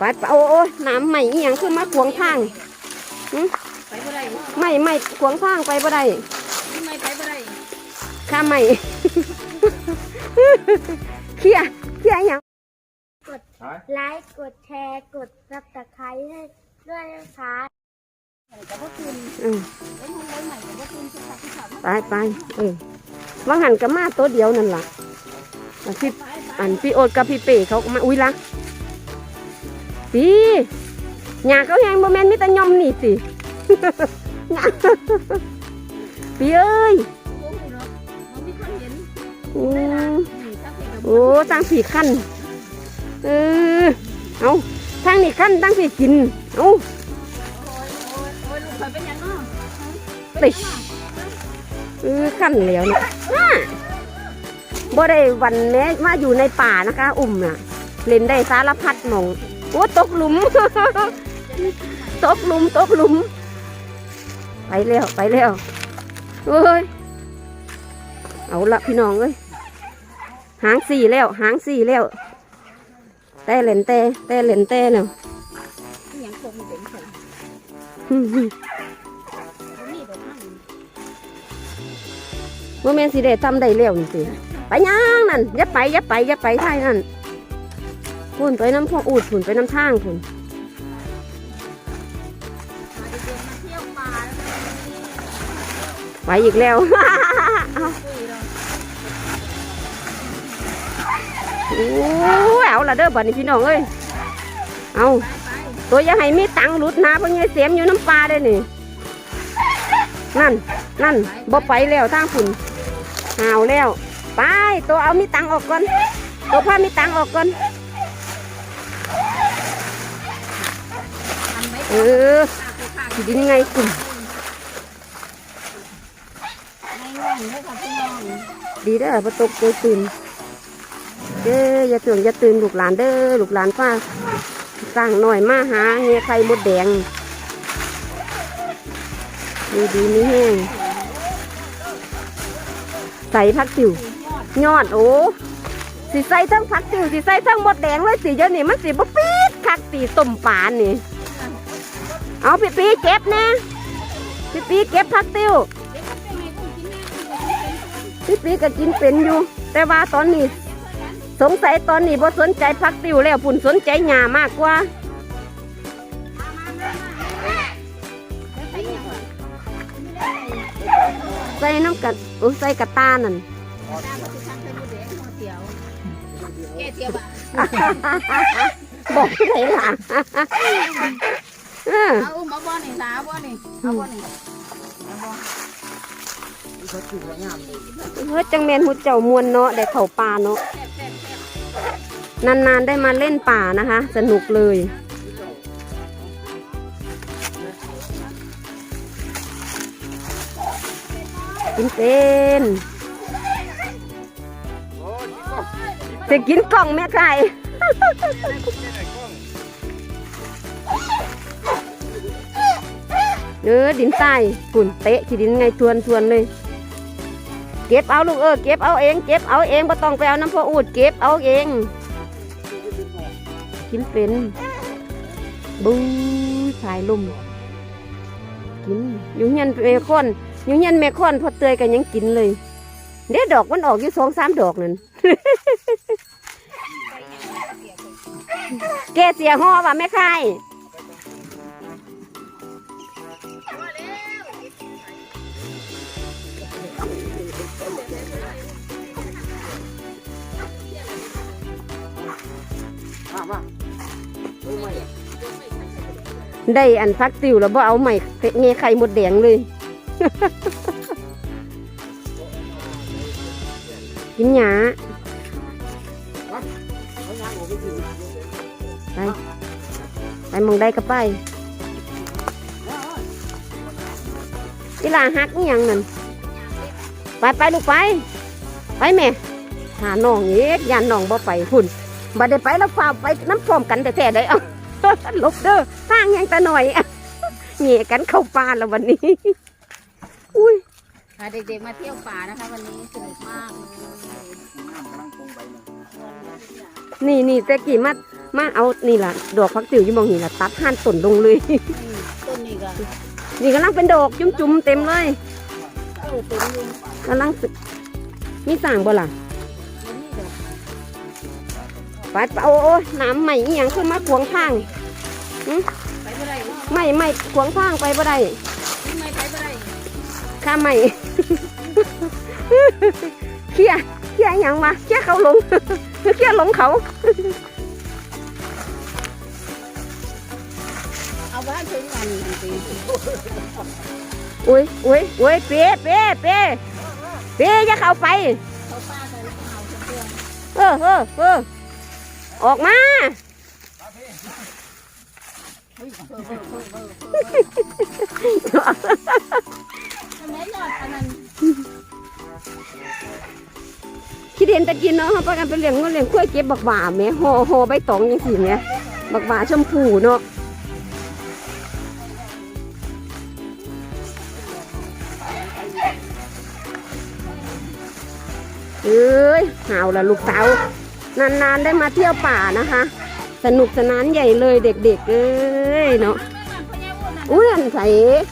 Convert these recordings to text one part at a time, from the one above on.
ไปไปโอ้โอ้น้ำใหม่อีหยังขึ้นมาขวางทางหึไปบ่ได้ไม่ไม่ขวางทางไปบ่ได้นี่ไม่ไปบ่ได้ข้ามไม่เคลียร์เคลียร์อหยังไลค์กดแชร์กดซับสไครต์ให้ด้วยนะคะแต่ว่าคืนอืมเอ้ยห้องไว้ใหม่แต่ว่าคืนสุดท้ายที่สามไปไปเออว่างหันกับมาตัวเดียวนั่นล่ะอันพี่อันพี่โอดกับพี่เป้เขาก็มาอุ้ยละ พี่หยาเขาแหงโมแมนมิตรยอมนี่สิหยาพี่เอ้ยโอ้โหเนาะมันมีคนเห็นอืมนี่ถ้าเป็นโอ้ตั้งผีขั้นเออเอาทางนี้ขั้นตั้งผีกินเอาโอ้ยโอ้ยโอ้ยลูกเคยเป็นยังเนาะติเออขั้นแล้วเนี่ยอ่าบ่ได้วันแม้มาอยู่ในป่านะคะ อุ่มน่ะ เล่นได้สารพัดหมอง โอ้ตกหลุม ตกหลุมตกหลุม ไปแล้วไปแล้วเอ้ย เอาละพี่น้องเอ้ย หางสี่แล้ว หางสี่แล้ว แต่เหลนแต่แต่เหลนแต่แล้วยังคงเป็นใส่หึหึเขานี่อกนั่งว่าแม่สิได้ทำได้แล้วนี่สิไปย่างนั่นอย่าไปอย่าไปอย่าไปท่ายนั่น พุ่นไปน้ำพ่ออูดพุ่นไปน้ำทางพุ่นมาเด็กๆมาเที่ยวป่าแล้วก็มีไปอีกแล้วโอ้เอาละเด้อบัดนี้พี่น้องเอ้ย เอาตัวย่าให้มีตังค์หลุดนะเพราะงี้เสียมอยู่น้ำปลาได้นี่ นั่น นั่นบ่ไปแล้วทางฝุ่นหาวแล้ว ไป ตัวเอามีตังค์ออกก่อน ตัวพามีตังค์ออกก่อน เออข้าคือข้าสิดินไงไงค่ะพี่น้องดีเด้อประตกตัวตื่นเด้ออย่าตื่นอย่าตื่นลูกหลานเด้อลูกหลานฟ้าสร้างหน่อยมาหาเงี้ยไข่มดแดงดีดีนี่แห้งใส่ผักติ๋วยอดโอ้สิใส่ทั้งผักติ๋วสิใส่ทั้งมดแดงเลยสิเดี๋ยวนี้มันสิบ่ปี๊ดคักตีต้มปานนี่ เอาพี่ปีเก็บนะพี่ปีเก็บผักติ๋วเด็กเป็นไงกุ้งกินแม่กุ้งกินเป็นพี่ปีก็กินเป็นอยู่ แต่ว่าตอนนี้ สงสัยตอนนี้บ่สนใจผักติ๋วแล้วพุ่นสนใจหญ้ามากกว่าใส่น้ำกัดโอ้ใส่กระตานั่นแกเทียบอะบอกไหนล่ะ เออเอาอุ้มเอาบ่อนี่สาวบ่อนี่เอาบ่อนี่เฮ้ยจังแมนหุเจ้ามวนเนาะได้เข่าป่าเนาะแซ่บแซ่บแซ่บนานๆได้มาเล่นป่านะคะ สนุกเลยกินเป็นจะกินกล่องแม่ไก่ เออดินใต้ฝุ่นเตะขี้ดินไงทวนทวนเลย เก็บเอาลูกเออเก็บเอาเอง เก็บเอาเองไม่ต้องไปเอาน้ำพออูดเก็บเอาเองกินเป็นบูสายลมกินอยู่เงี้ยนเมคอนอยู่เงี้ยนเมคอนพอเตยกันยังกินเลยเด็ดดอกมันออกอยู่สองสามดอกนั่นแกเสียห่อว่ะแม่ค่าย ได้อันพักติวแล้วบ่เอาใหม่เงยไข่หมดแดงเลยกินหยาไปไปมองได้ก็ไปอีลาหักอหยังนั่นไปไปลูกไป ไปแม่หาน้องเอ็กยานน้องบ่ไปหุ่น บ่ได้ไปแล้วฝ่าไปน้ำพร้อมกันแต่แท้ๆได้เอาลบเด้อทางยังแต่หน่อยเหงี่ยกันเข้าป่าแล้ววันนี้ อุ้ยพาเด็กๆมาเที่ยวป่านะคะ วันนี้สนุกมากเลยนี่นี่แต่กี่มามาเอานี่ล่ะ ดอกพักติ๋วอยี่หมองนี่ล่ะตัดห่านต้นลงเลยต้นนี้ก็นี่กำลังเป็นดอกจุ่มๆเต็มเลยเออต้นนี้กำลังเป็นมีสั่งบ่ล่ะมันนี่ดอกไปไปโอ้โอ้น้ำใหม่อีหยังขึ้นมาขวางทางไปบ่ได้เนาะไม่ไม่ขวางทางไปบ่ได้ทำไมไปบ่ได้ข้าไม่เคลียร์เคลียร์อหย่างวะเคลียร์เขาหลงเคลียร์หลงเขาเอาบ้านถึงวันจริงอุ้ยอุ้ยอุ้ยเป๊ะเป๊ะเป๊ะเป๊ะอย่าเข้าไปเขาป้ากันเอาเพื่อนเออเออเออกมาเฮ้เด่นนั้นคิดเห็นต่กินเนาะเขาประกันไปเลี้ยงงูเลี้ยงกล้วยเก็บบักหว่าแม่ห่อห่อใบตองยังสิแหม่บักหว่าชมพูเนาะเอ้ยหาวละลูกสา นานๆได้มาเที่ยวป่านะคะ สนุกสนานใหญ่เลยเด็กๆเอ้ยเนาะอุ้ยนั่นใส่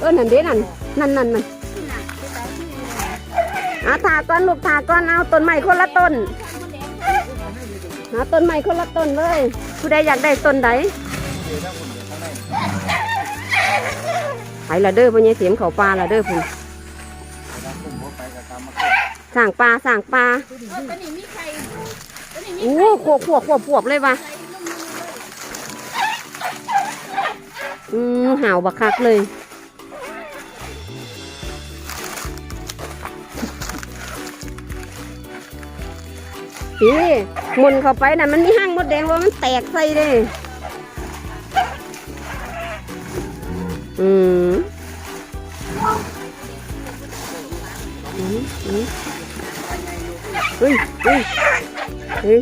เออนั่นเด้นั่นนั่นนั่นนั่นอาถาก้อนลูกถาก้อนเอาต้นไม้คนละต้นนแดงหาต้นไม้คนละต้นเลย ผู้ใดอยากได้ต้นใดไปละเด้อพ่อใหญ่เสียมเขาปลาละเด้อพุ่นสร้างปลาสร้างปลา โอ้ขวบขวบขวบขวบเลยวะอืมห่าวบักคักเลยพี่หมุนเข้าไปนะมันมีห้างมดแดงว่ามันแตกใส่เลยอืมอืมอืมเฮ้ยเฮ้ย เฮ้ย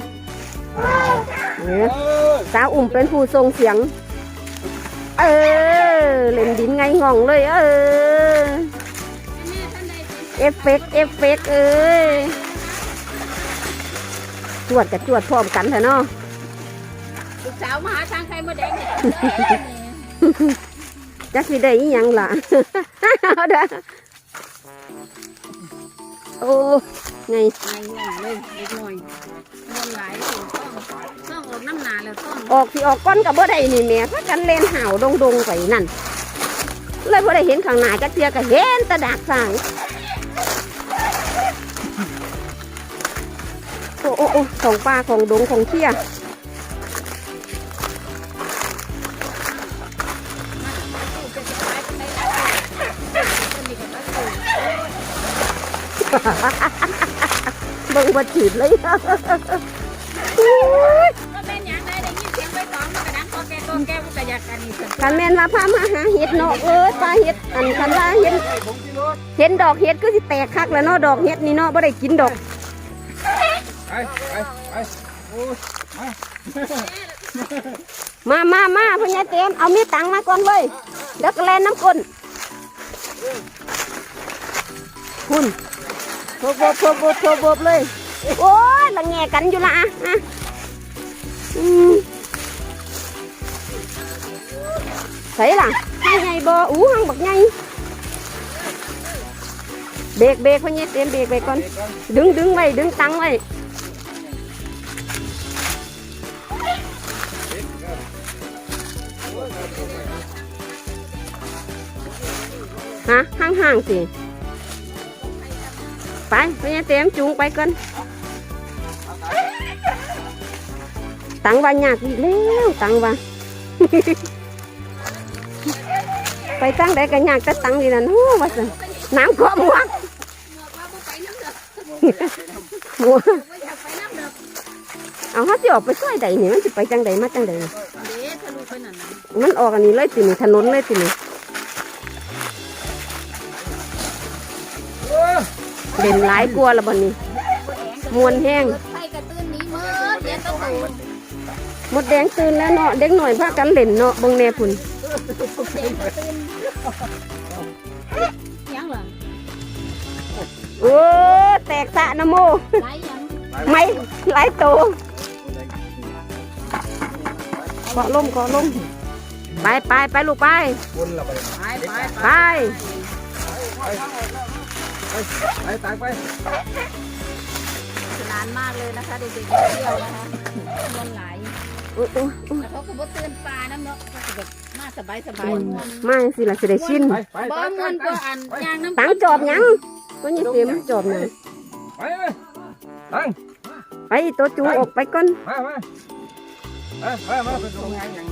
เนี่ยสาวอุ่มเป็นผู้ทรงเสียง เออ เล่นดินไงง่องเลย เออๆแม่ท่านใดเป็นเอฟเฟกต์เอฟเฟกต์เอ้ยจวดกับจวดพร้อมกันเถอะเนาะลูกสาวมาหาทางใครมาแดงเนี่ยจักสิได้อีหยังล่ะเอาเด้อโอ้ ไงไงง่วงเลยเล็กน้อยเงินหลายสิต้องต้องออกน้ำหนาแล้วต้องออกสิออกก้อนกับบ่ได้นี่แหม่พักกันเล่นห่าวดงดงๆไปนั่น เลยบ่ได้เห็นข้างหน้าจักเทียก็เห็นแตะดากสางโอ้โอ้โอ้ของปลาของดงของเที่ย เบิ่งบ่จืดเลยก็เป็นอย่างไรได้ยินเสียงไปสองมันก็ดังกอแกกอแกมันก็อยากกันนี่สิคันแม่นว่าพามาหาเห็ดเนาะเอ้ยปลาเห็ดอันคันว่าเห็นเห็นดอกเห็ดก็สิแตกคักแล้วเนาะดอกเห็ดนี่เนาะบ่ได้กินดอกไปไปไปโอ้ยมามามาพ่อใหญ่เต็มเอามีดตังมาก่อนเลยเดี๋ยวก็แลนน้ำก้นคุณ โบโบโบโบโบโบเลย โอ้ยละแงกันอยู่ละอะอะอืมใส่ล่ะให้ไงบ่อู้หังบักไงเบรกเบรกพ่อใหญ่เต็มเบรกไปก่อน ดึงดึงไว้ดึงตังไว้ฮะห่างๆสิ ไปไปยังเต็มจูงไปก่อนตังว่าอยากอีกแล้วตังว่าไปตั้งใดก็อยากแต่ตังนี่นั่นโอ้ว่าสิน้ำก็หมวกหมวกว่าบ่ไปน้ำเด้อหมวกบ่อยากไปน้ำเด้อเอาเขาสิออกไปซอยใดนี่มันสิไปจังใดมาจังใดเด้ทะลุไปนั่นน่ะมันออกอันนี้เลยตินี่ถนนเลยตินี่ เด่นหลายกลัวาละบันนี้ มวนแห้งเปิดไฟกระตื้นหนี้เมื่อเดี๋ยวต้องดูหมดแดงตื่นแล้วเนาะเด็กหน่อยพากันเล่นเนาะเบงแน่พุ่นยังเหรอโอ้แตกสะนะโมไรยังไม่หลายโตได้เกาะลมเกาะลมไปไปไปลูกไปวนเราไปไปไป ไปไปตากไปสนานมากเลยนะคะเด็กๆเที่ยวนะคะมวนหลายอุ๊ยอุ๊ยอุ๊ยแล้วเขาก็บ่ตื่นปลาน้ำเนาะเขาก็แบบมาสบายสบายอืมม่วนมาสิล่ะสิได้ชินไปไปบ่ม่วนกว่อันยางน้ำตังจอบหยังก็ยี่เต็มจอบหยังไปไปตังไปตัวจูออกไปก่อนมามามามามาไปดูงานอย่าง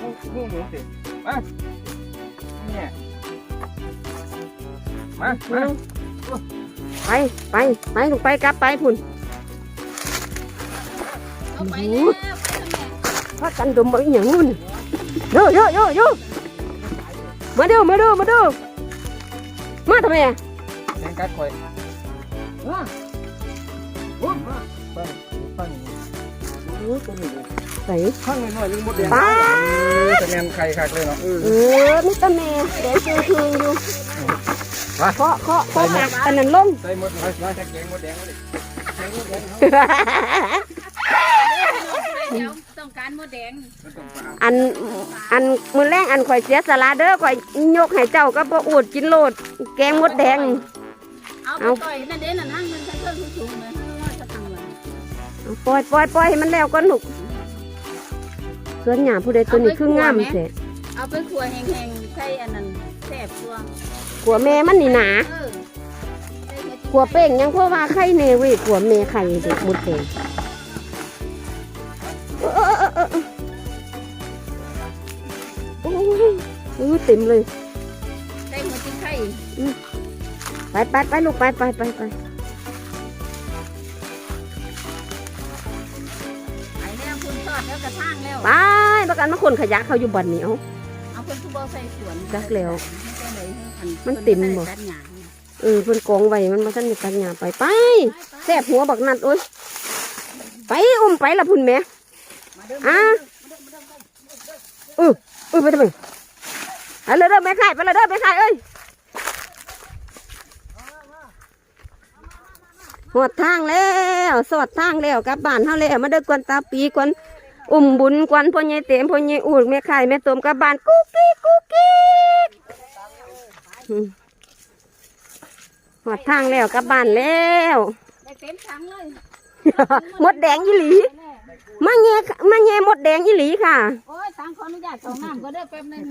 งูงูหมูสิมา มามาไปไปไปลูกไปกลับไปพุ่นเอาไปแล้วไปทำไมพากันดมเอาอหย่างนู้นโยโยโยโยมาดูมาดูมาดูมาทำไมอะแข่งกัดคอยว้าว้ามาไปไปโอ้ตัวนี้ใส่ข้างหน่อยๆลึงหมดแดงไปจะแนนไข่คักเลยเนาะเออนี่ตาแม่แดงคือคืนอยู่ เคาะเคาะเคาะปากอันนั้นลงใส่หมดเลยใส่แกงหมดแดงเลยแกงหมดแดงเดี๋ยวต้องการหมดแดงอันอันมือแรงอันข่อยเสียสละเด้อข่อยยกให้เจ้าก็บ่อูดกินโลด แกงมดแดงเอาปต่อยนั่นเด้นั่นห้างมันใช้เครื่องสูงๆเลยเอาปล่อยปล่อยปล่อยให้มันแล้วก่อนลูกส่วนหยาผู้ใดตัวนี้คืองามแท้เอาไปขัวแห้งๆใส่อันนั้นแซ่บตัว ขัวแม่มันนี่หนาขัวเป้งยังเพราะว่าไข่เนเว้ยขัวแม่ไข่เด็กมดแดงเออเออเออเออโอ้ยโอ้เต็มเลยใส่หัวจิ้งไข่ไปไปไปลูกไปไปไปไปไอ้เนี่ยคุณทอดแล้วกระทั่งแล้วไปประกันมาคนขยะเขาอยู่บ่อนนี้เอาเอา คนทุบเอาใส่สวนจักแล้วจักเลยอัมันเต็มบ่พิ่นตัดหญ้าเออเพิ่นกองไว้มันมาทันมีกันหยาไปไปแสบหัวบักนัดโอ้ยไปอุ้มไปละพุ่นแม่มาเด้ออะเออเออไปทำไมไปเลยเด้อแม่ขายไปเลยเด้อแม่ขายเอ้ยหอดทางแล้วสอดทางแล้วกลับบ้านเฮาแล้วมาเด้อกวนตาปีกวน อุ้มบุญกวนพ่อใหญ่เต็มพ่อใหญ่อูดแม่ขายแม่ตมกลับบ้านกุ๊กกิ๊กกุ๊กกิ๊กอืมหอดทางแล้วกลับบ้านแล้วได้เต็มถังเลยมดแดงอีหลีมาแง่มาแง่มดแดงอีหลีค่ะโอ้ยตังขออนุญาตเข้าน้ำก็เด้อแป๊บนึง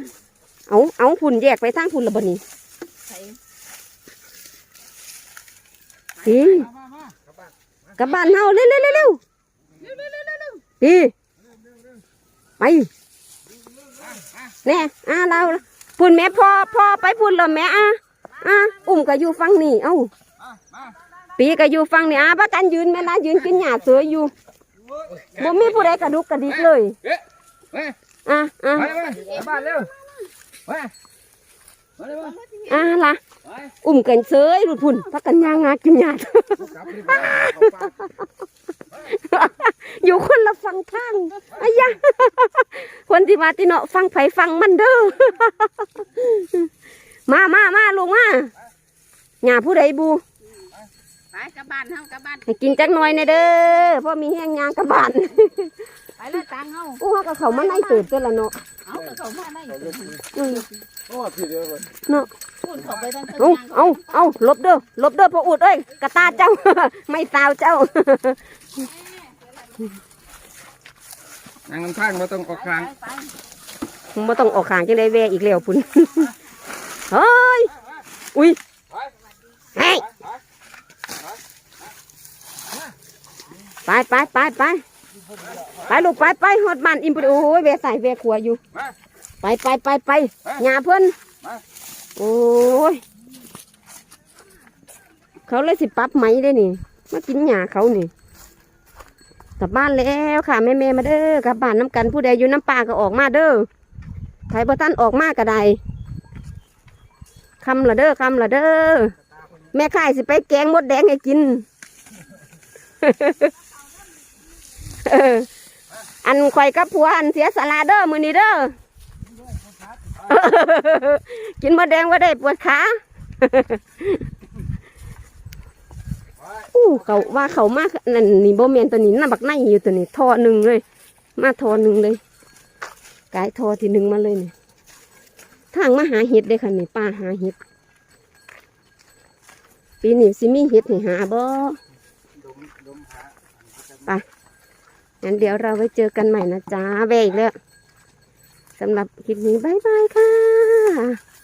เอาเอาฝุ่นแยกไปทางฝุ่นละบนี่ใส่ดีกลับบ้านเฮาเร็วเร็วเร็วเร็วดีไป แน่อ่าเราฝุ่นแม่พอพอไปฝุ่นและแม่อะอะอุ้มก็อยู่ฟังนี่เอ้าปีก็อยู่ฟังนี่อะประกันยืนแม่ละยืนกินหญ้าเสืออยู่บ่มีผู้ใดกระดุกกระดิกเลยอะอะบ้านเร็วมามาวอะล่ะไปอุ้มกันเซยรุดพุ่นพักกันย่างงากินหยาดกลับไปบ้านเอาปลา อยู่คนละฟังทางอายะ คนที่มาที่เนาะฟังไผฟังมันเด้อ มามามาลงมาหยาผู้ใดบู ไปกลับบ้านเฮากลับบ้านให้กินจักหน่อยในเด้อเพราะมีแห้งยางกระบานไปแล้วตังเฮาอู้เขาก็เขามาในเติบตัวละเนาะเอาก็เข้ามาได้อืมโอ้ผิดเลยคนเนาะพูดเข้าไปทางเอาเอาเอาหลบเด้อหลบเด้อพ่ออุดเอ้ยกระตาเจ้า ไม่ตาวเจ้า นั่งนำข้างมาต้องออกข้างมึงบ่ต้องออกขางจังได้แวอีกแล้วพุ่น เฮ้ย อุ้ยเฮ้ยไปไปไปไปไปลูกไปไปหอดบ้านอิมพอดีโอ้ยแวใส่แวขัวอยู่ ไปไปไปไปหยาเพิ่นโอ้ย เขาเลยสิปั๊บไหมได้นี่ มากินหยาเขานี่ กลับบ้านแล้วค่ะแม่แม่มาเด้อกลับบ้านน้ำกันผู้ใดอยู่น้ำปลาก็ออกมาเด้อไทยประท่านออกมาก็ได้คำละเด้อคำละเด้อแม่ข่ายสิไปแกงมดแดงให้กิน อันข่อยกับผัวอันเสียสละเด้อมือนี้เด้อกินมดแดงว่าได้ปวดขา อู้เขาว่าเขามากนั่นนี่โบเมนตัวนี้น่าบักไนอยู่ตัวนี้ทอหนึ่งเลย มาทอหนึ่งเลยกายทอที่หนึ่งมาเลยนี่ทางมาหาเห็ดเด้อค่ะนี่ป้าหาเห็ดปีนี้สิมีเห็ดให้หาบ่ดมดมหางั้นเดี๋ยวเราไว้เจอกันใหม่นะจ๊ะแบกแล้วสำหรับคลิปนี้ บ๊ายบายค่ะ